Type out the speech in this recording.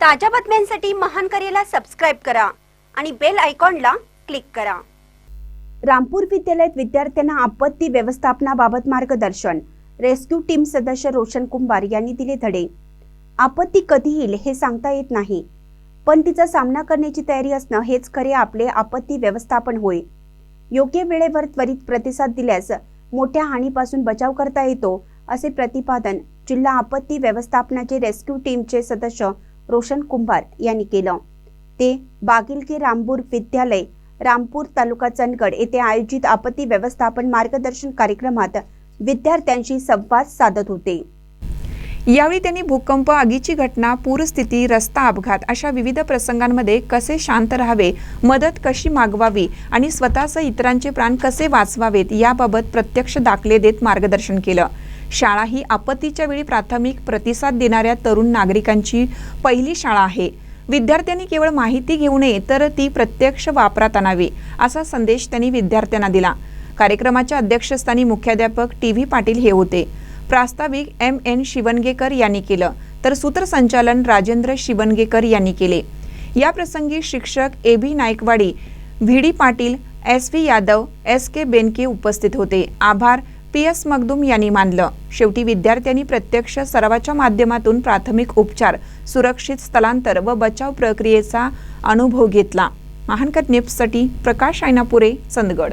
ताज्या बातम्यांसाठी महान करेला सबस्क्राईब करा आणि बेल आयकॉनला क्लिक करा. रामपूर विद्यालयात विद्यार्थ्यांना आपत्ती व्यवस्थापनाबाबत मार्गदर्शन. रेस्क्यू टीम सदस्य रोशन कुंभार यांनी दिले धडे. आपत्ती कधी येईल हे सांगता येत नाही. पण तिचा सामना करण्याची तयारी असणं हेच खरे आपले आपत्ती व्यवस्थापन होय. योग्य वेळेवर त्वरित प्रतिसाद दिल्यास मोठ्या हानीपासून बचाव करता येतो असे प्रतिपादन जिल्हा आपत्ती व्यवस्थापनाचे रेस्क्यू टीमचे सदस्य रोशन कुंभार यांनी केलं. ते बागिलके रामपूर विद्यालय रामपूर तालुका चंदगड येथे आयोजित आपत्ती व्यवस्थापन मार्गदर्शन कार्यक्रमात विद्यार्थ्यांशी संवाद साधत होते. यावेळी त्यांनी भूकंप आगीची घटना पूरस्थिती रस्ता अपघात अशा विविध प्रसंगांमध्ये कसे शांत राहावे मदत कशी मागवावी आणि स्वतःसह इतरांचे प्राण कसे वाचवावेत याबाबत प्रत्यक्ष दाखले देत मार्गदर्शन केलं. शाळा ही आपत्तीच्या वेळी प्राथमिक प्रतिसाद देणाऱ्या तरुण नागरिकांची पहिली शाळा आहे. विद्यार्थ्यांनी केवळ माहिती घेऊ नये तर ती प्रत्यक्ष वापरात आणावी असा संदेश त्यांनी विद्यार्थ्यांना दिला. कार्यक्रमाच्या अध्यक्षस्थानी मुख्याध्यापक टी व्ही पाटील हे होते. प्रास्ताविक एम एन शिवणगेकर यांनी केलं तर सूत्रसंचालन राजेंद्र शिवणगेकर यांनी केले. या प्रसंगी शिक्षक A B Naikwadi V D Patil S V Yadav S K Benke उपस्थित होते. आभार. पी एस मगदूम यांनी मानलं. शेवटी विद्यार्थ्यांनी प्रत्यक्ष सरावाच्या माध्यमातून प्राथमिक उपचार सुरक्षित स्थलांतर व बचाव प्रक्रियेचा अनुभव घेतला. महानकर निप्ससाठी प्रकाश आयनापुरे चंदगड.